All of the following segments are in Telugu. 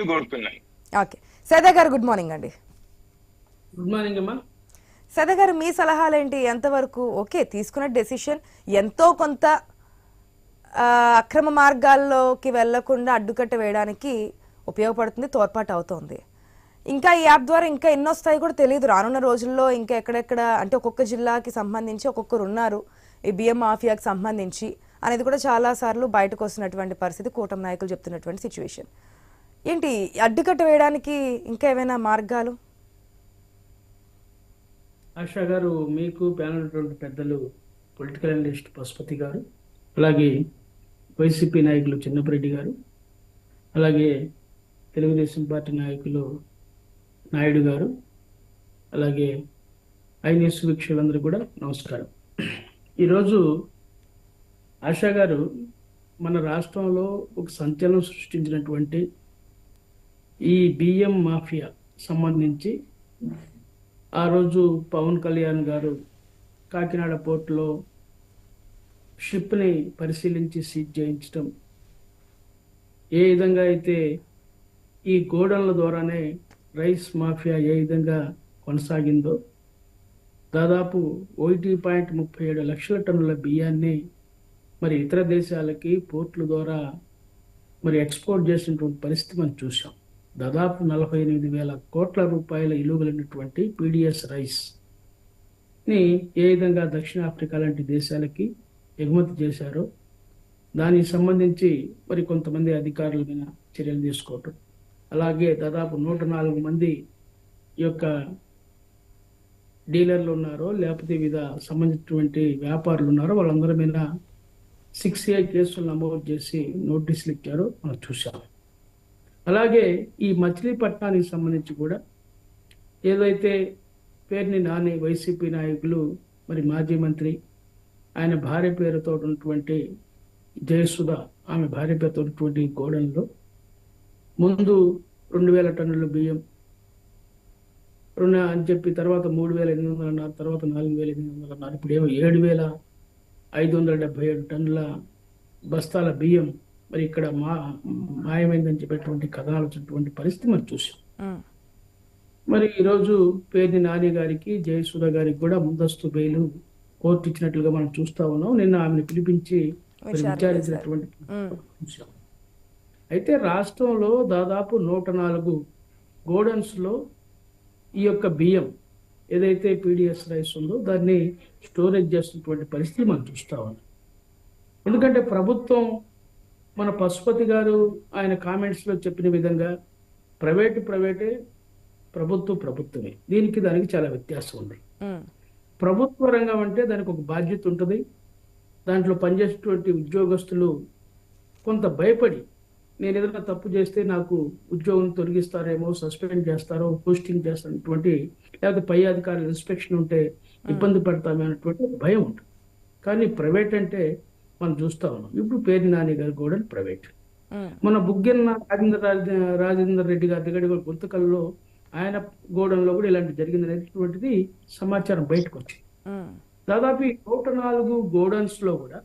అనేది కోరుతున్నాను okay. Sada garu good morning అండి. గుడ్ మార్నింగ్ అమ్మా. సదా గారు మీ సలహాలు ఏంటి ఎంతవరకు? ఓకే తీసుకున్న డెసిషన్ ఎంతో కొంత అక్రమ మార్గాల్లోకి వెళ్ళకుండా అడ్డుకట్ట వేయడానికి ఉపయోగపడుతుంది తోడ్పాటు అవుతోంది. ఇంకా ఈ యాప్ ద్వారా ఇంకా ఎన్ని వస్తాయి కూడా తెలియదు రానున్న రోజుల్లో ఇంకా ఎక్కడెక్కడ అంటే ఒక్కొక్క జిల్లాకి సంబంధించి ఒక్కొక్కరు ఉన్నారు. ఈ బియ్యం మాఫియాకి సంబంధించి అనేది కూడా చాలా సార్లు బయటకు వస్తున్నటువంటి పరిస్థితి కూటమి నాయకులు చెప్తున్నటువంటి సిచ్యువేషన్ ఏంటి అడ్డుకట్ట వేయడానికి ఇంకా ఏమైనా మార్గాలు? ఆశా గారు మీకు ప్యానల్ పెద్దలు పొలిటికల్ అనలిస్ట్ పశుపతి గారు అలాగే వైసీపీ నాయకులు చిన్నపరెడ్డి గారు అలాగే తెలుగుదేశం పార్టీ నాయకులు నాయుడు గారు అలాగే ఐన్ఎస్ వీక్షలందరూ కూడా నమస్కారం. ఈరోజు ఆశా గారు మన రాష్ట్రంలో ఒక సంచలనం సృష్టించినటువంటి ఈ బియ్యం మాఫియా సంబంధించి ఆ రోజు పవన్ కళ్యాణ్ గారు కాకినాడ పోర్టులో షిప్ని పరిశీలించి సీజ్ చేయించడం ఏ విధంగా అయితే ఈ గోడౌన్ల ద్వారానే రైస్ మాఫియా ఏ విధంగా కొనసాగిందో దాదాపు ఒకటి పాయింట్ ముప్పై ఏడు లక్షల టన్నుల బియ్యాన్ని మరి ఇతర దేశాలకి పోర్టుల ద్వారా మరి ఎక్స్పోర్ట్ చేసినటువంటి పరిస్థితి మనం చూసాం దాదాపు నలభై ఎనిమిది వేల కోట్ల రూపాయల విలువలైనటువంటి పీడిఎస్ రైస్ని ఏ విధంగా దక్షిణాఫ్రికా లాంటి దేశాలకి ఎగుమతి చేశారో దానికి సంబంధించి మరి కొంతమంది అధికారుల మీద చర్యలు తీసుకోవటం. అలాగే దాదాపు నూట నాలుగు మంది ఈ యొక్క డీలర్లు ఉన్నారో లేకపోతే వివిధ సంబంధించినటువంటి వ్యాపారులు ఉన్నారో వాళ్ళందరి మీద సిక్స్ ఏ కేసులు నమోదు చేసి నోటీసులు ఇచ్చారో మనం చూసాము అలాగే ఈ మచిలీపట్నానికి సంబంధించి కూడా ఏదైతే పేరుని నాని వైసీపీ నాయకులు మరి మాజీ మంత్రి ఆయన భార్య పేరుతో ఉన్నటువంటి జయసుధ ఆమె భార్య పేరుతో ఉన్నటువంటి గోడౌన్లో ముందు రెండు వేల టన్నుల బియ్యం రెండు అని చెప్పి తర్వాత మూడు వేల ఎనిమిది వందల అన్నారు తర్వాత నాలుగు వేల ఎనిమిది వందల అన్నారు ఇప్పుడు ఏమో ఏడు వేల ఐదు వందల డెబ్బై ఏడు టన్నుల బస్తాల బియ్యం మరి ఇక్కడ మా మాయమైందని చెప్పేటువంటి కథనాలు వచ్చినటువంటి పరిస్థితి మనం చూసాం మరి ఈరోజు పేర్ని నాని గారికి జయసుధ గారికి కూడా ముందస్తు బెయిల్ కోర్టు ఇచ్చినట్లుగా మనం చూస్తా ఉన్నాం. నిన్న ఆమెను పిలిపించి విచారించినటువంటి చూసాం అయితే రాష్ట్రంలో దాదాపు నూట నాలుగు గోడౌన్స్లో ఈ యొక్క బియ్యం ఏదైతే పీడిఎస్ రైస్ ఉందో దాన్ని స్టోరేజ్ చేస్తున్నటువంటి పరిస్థితి మనం చూస్తా ఉన్నాం. ఎందుకంటే ప్రభుత్వం మన పశుపతి గారు ఆయన కామెంట్స్లో చెప్పిన విధంగా ప్రైవేటు ప్రైవేటే ప్రభుత్వం ప్రభుత్వమే. దీనికి దానికి చాలా వ్యత్యాసం ఉంది. ప్రభుత్వ రంగం అంటే దానికి ఒక బాధ్యత ఉంటుంది. దాంట్లో పనిచేసేటువంటి ఉద్యోగస్తులు కొంత భయపడి నేను ఏదైనా తప్పు చేస్తే నాకు ఉద్యోగం తొలగిస్తారేమో సస్పెండ్ చేస్తారో పోస్టింగ్ చేస్తారనేటువంటి లేకపోతే పై అధికారులు ఇన్స్పెక్షన్ ఉంటే ఇబ్బంది పడతామే అన్నటువంటి ఒక భయం ఉంటుంది. కానీ ప్రైవేట్ అంటే మనం చూస్తా ఉన్నాం. ఇప్పుడు పేరు నాని గారు కూడా ప్రైవేట్. మన బుగ్గన్న రాజేంద్ర రాజ- రాజేందర్ రెడ్డి గారి దగ్గర కూడా గుంతకల్లో ఆయన గోడంలో కూడా ఇలాంటి జరిగింది అనేటువంటిది సమాచారం బయటకు వచ్చింది దాదాపు ఈ నూట నాలుగు గోడౌన్స్లో కూడా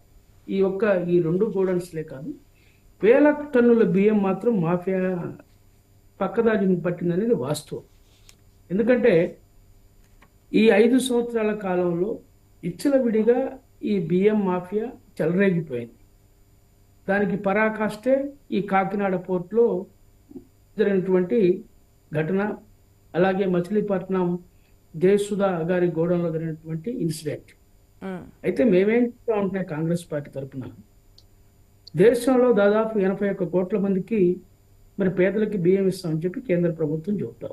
ఈ ఒక్క ఈ రెండు గోడౌన్స్లే కాదు వేల టన్నుల బియ్యం మాత్రం మాఫియా పక్కదారిని పట్టిందనేది వాస్తవం. ఎందుకంటే ఈ ఐదు సంవత్సరాల కాలంలో విడిగా ఈ బియ్యం మాఫియా చెలరేగిపోయింది. దానికి పరాకాష్టే ఈ కాకినాడ పోర్టులో జరిగినటువంటి ఘటన అలాగే మచిలీపట్నం జయసుధా గారి గోడంలో జరిగినటువంటి ఇన్సిడెంట్. అయితే మేమేం చెప్తా ఉంటున్నాయి కాంగ్రెస్ పార్టీ తరఫున దేశంలో దాదాపు ఎనభై ఒక్క కోట్ల మందికి మరి పేదలకి బియ్యం ఇస్తామని చెప్పి కేంద్ర ప్రభుత్వం చెబుతా.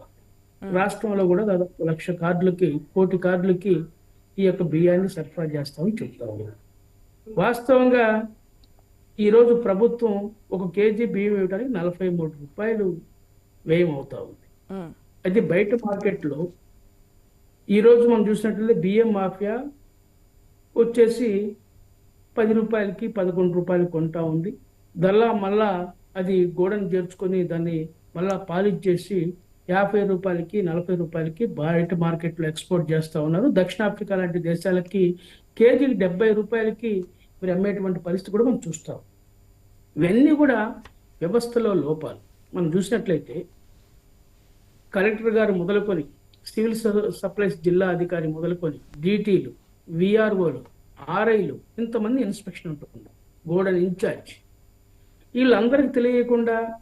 రాష్ట్రంలో కూడా దాదాపు లక్ష కార్డులకి కోటి కార్డులకి ఈ యొక్క బియ్యాన్ని సరఫరా చేస్తామని చెప్తా ఉంది వాస్తవంగా ఈ రోజు ప్రభుత్వం ఒక కేజీ బియ్యం ఇవ్వడానికి నలభై మూడు రూపాయలు వ్యయం అవుతా ఉంది. అయితే బయట మార్కెట్లో ఈ రోజు మనం చూసినట్లయితే బియ్యం మాఫియా వచ్చేసి పది రూపాయలకి పదకొండు రూపాయలు కొంటా ఉంది. దల్లా మళ్ళా అది గోడను చేర్చుకొని దాన్ని మళ్ళా పాలిష్ చేసి యాభై రూపాయలకి నలభై రూపాయలకి బయట మార్కెట్లో ఎక్స్పోర్ట్ చేస్తా ఉన్నారు. దక్షిణాఫ్రికా లాంటి దేశాలకి కేజీకి డెబ్బై రూపాయలకి మరి అమ్మేటువంటి పరిస్థితి కూడా మనం చూస్తాం. ఇవన్నీ కూడా వ్యవస్థలో లోపాలు. మనం చూసినట్లయితే కలెక్టర్ గారు మొదలుకొని సివిల్ స- సప్లైస్ జిల్లా అధికారి మొదలుకొని డీటీలు విఆర్ఓలు ఆర్ఐలు ఇంతమంది ఇన్స్పెక్షన్ ఉంటుంది గోడన్ ఇన్ఛార్జ్. వీళ్ళందరికీ తెలియకుండా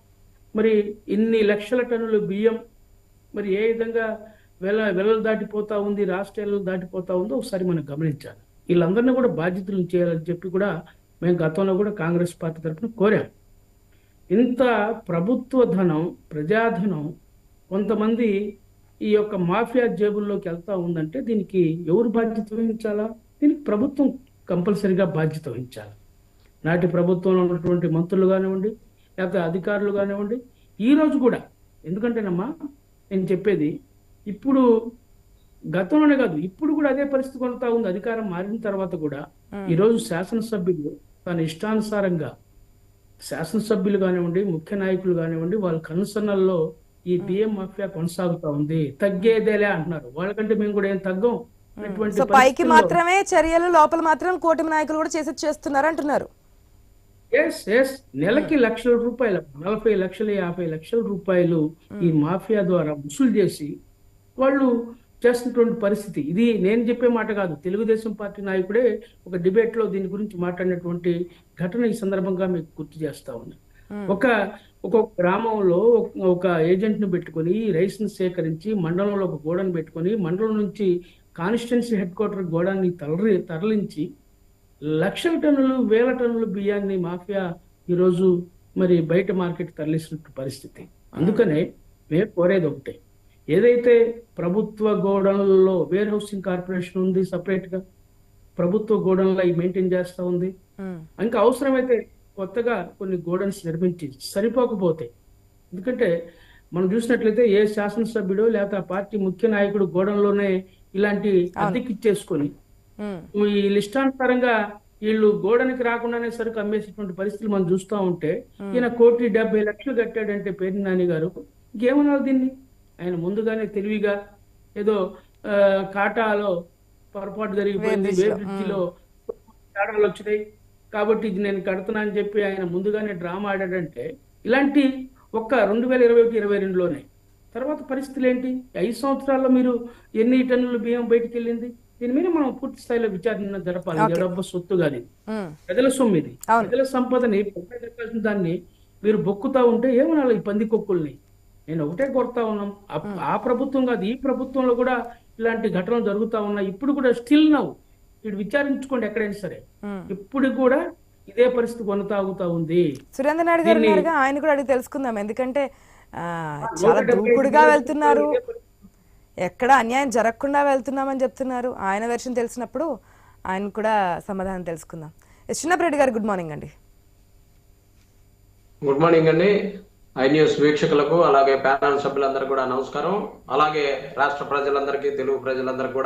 మరి ఇన్ని లక్షల టన్నుల బియ్యం మరి ఏ విధంగా వెల వెలలు దాటిపోతా ఉంది రాష్ట్రాలు దాటిపోతా ఉందో ఒకసారి మనం గమనించాలి. వీళ్ళందరినీ కూడా బాధ్యతలు చేయాలని చెప్పి కూడా మేము గతంలో కూడా కాంగ్రెస్ పార్టీ తరఫున కోరాం. ఇంత ప్రభుత్వ ధనం ప్రజాధనం కొంతమంది ఈ యొక్క మాఫియా జేబుల్లోకి వెళ్తా ఉందంటే దీనికి ఎవరు బాధ్యత వహించాలా? దీనికి ప్రభుత్వం కంపల్సరిగా బాధ్యత వహించాలి. నాటి ప్రభుత్వంలో ఉన్నటువంటి మంత్రులు కానివ్వండి లేకపోతే అధికారులు కానివ్వండి ఈ రోజు కూడా. ఎందుకంటేనమ్మా నేను చెప్పేది ఇప్పుడు గతంలోనే కాదు ఇప్పుడు కూడా అదే పరిస్థితి కొనతా ఉంది. అధికారం మారిన తర్వాత కూడా ఈ రోజు శాసనసభ్యులు తన ఇష్టానుసారంగా శాసనసభ్యులు కానివ్వండి ముఖ్య నాయకులు కానివ్వండి వాళ్ళ కనుసన్నల్లో ఈ బియ్యం మాఫియా కొనసాగుతా ఉంది. తగ్గేదేలే అంటున్నారు. వాళ్ళకంటే మేము కూడా ఏం తగ్గం? పైకి మాత్రమే చర్యలు లోపల మాత్రం కూటమి నాయకులు కూడా చేసి చేస్తున్నారు అంటున్నారు. ఎస్ ఎస్ నెలకి లక్షల రూపాయలు నలభై లక్షలు యాభై లక్షల రూపాయలు ఈ మాఫియా ద్వారా వసూలు చేసి వాళ్ళు చేస్తున్నటువంటి పరిస్థితి. ఇది నేను చెప్పే మాట కాదు. తెలుగుదేశం పార్టీ నాయకుడే ఒక డిబేట్లో దీని గురించి మాట్లాడినటువంటి ఘటన ఈ సందర్భంగా మీకు గుర్తు చేస్తా ఉన్నా. ఒక ఒక గ్రామంలో ఒక- ఒక ఏజెంట్ను పెట్టుకొని రైస్ని సేకరించి మండలంలో ఒక గోడను పెట్టుకొని మండలం నుంచి కాన్స్టిట్యున్సీ హెడ్ క్వార్టర్ గోడాన్ని తరలి తరలించి లక్షల టన్నులు వేల టన్నుల బియ్యాన్ని మాఫియా ఈరోజు మరి బయట మార్కెట్ తరలిస్తున్న పరిస్థితి. అందుకనే మేము కోరేది ఒకటే. ఏదైతే ప్రభుత్వ గోడౌన్లలో వేర్ హౌసింగ్ కార్పొరేషన్ ఉంది సపరేట్గా ప్రభుత్వ గోడౌన్లో మెయింటైన్ చేస్తా ఉంది. ఇంకా అవసరమైతే కొత్తగా కొన్ని గోడౌన్స్ నిర్మించి సరిపోకపోతే ఎందుకంటే మనం చూసినట్లయితే ఏ శాసనసభ్యుడు లేకపోతే పార్టీ ముఖ్య నాయకుడు గోడౌన్లోనే ఇలాంటి అద్దెకిచ్చేసుకొని ఈ లిష్టానుసారంగా వీళ్ళు గోడనికి రాకుండానే సరుకు అమ్మేసేటువంటి పరిస్థితులు మనం చూస్తూ ఉంటే ఈయన కోటి డెబ్బై లక్షలు కట్టాడంటే పేరు నాని గారు. ఇంకేమన్నారు దీన్ని? ఆయన ముందుగానే తెలివిగా ఏదో ఆ, కాటాలో పొరపాటు జరిగిపోయింది వే బ్రిడ్జిలో తేడాలు వచ్చినాయి. కాబట్టి ఇది నేను కడుతున్నా అని చెప్పి ఆయన ముందుగానే డ్రామా ఆడాడంటే ఇలాంటి ఒక్క రెండు వేల ఇరవై ఒకటి ఇరవై రెండులోనే. తర్వాత పరిస్థితులు ఏంటి? ఐదు సంవత్సరాల్లో మీరు ఎన్ని టన్నుల బియ్యం బయటికి వెళ్ళింది? దీని మీద మనం పూర్తి స్థాయిలో విచారణ జరపాలి. డబ్బు సొత్తు ఉమ్, ప్రజల సొమ్ము ఇది. ప్రజల సంపదని దాన్ని మీరు బొక్కుతా ఉంటే ఏమనాలి ఈ పంది కొక్కుల్ని? నేను ఒకటే కొడతా ఉన్నాం. ఆ- ప్రభుత్వం కాదు ఈ ప్రభుత్వంలో కూడా ఇలాంటి ఘటనలు జరుగుతా ఉన్నాయి. ఇప్పుడు కూడా స్టిల్ నవ్వు ఇటు విచారించుకోండి ఎక్కడైనా సరే. ఇప్పుడు కూడా ఇదే పరిస్థితి కొనసాగుతా ఉంది. సురేంద్ర నాయుడు గారు ఆయన కూడా అడిగి తెలుసుకుందాం. ఎందుకంటే చాలా దూకుడుగా వెళ్తున్నారు. ఎక్కడ అన్యాయం జరగకుండా వెళ్తున్నామని చెప్తున్నారు. ఆయన వెర్షన్ తెలిసినప్పుడు ఆయన కూడా సమాధానం తెలుసుకుందాం. S Chinnappa Reddy garu good morning అండి. గుడ్ మార్నింగ్ అండి. ఐ న్యూస్ వీక్షకులకు అలాగే ప్యానల్ సభ్యులందరూ కూడా నమస్కారం. అలాగే రాష్ట్ర ప్రజలందరికీ తెలుగు ప్రజలందరికీ కూడా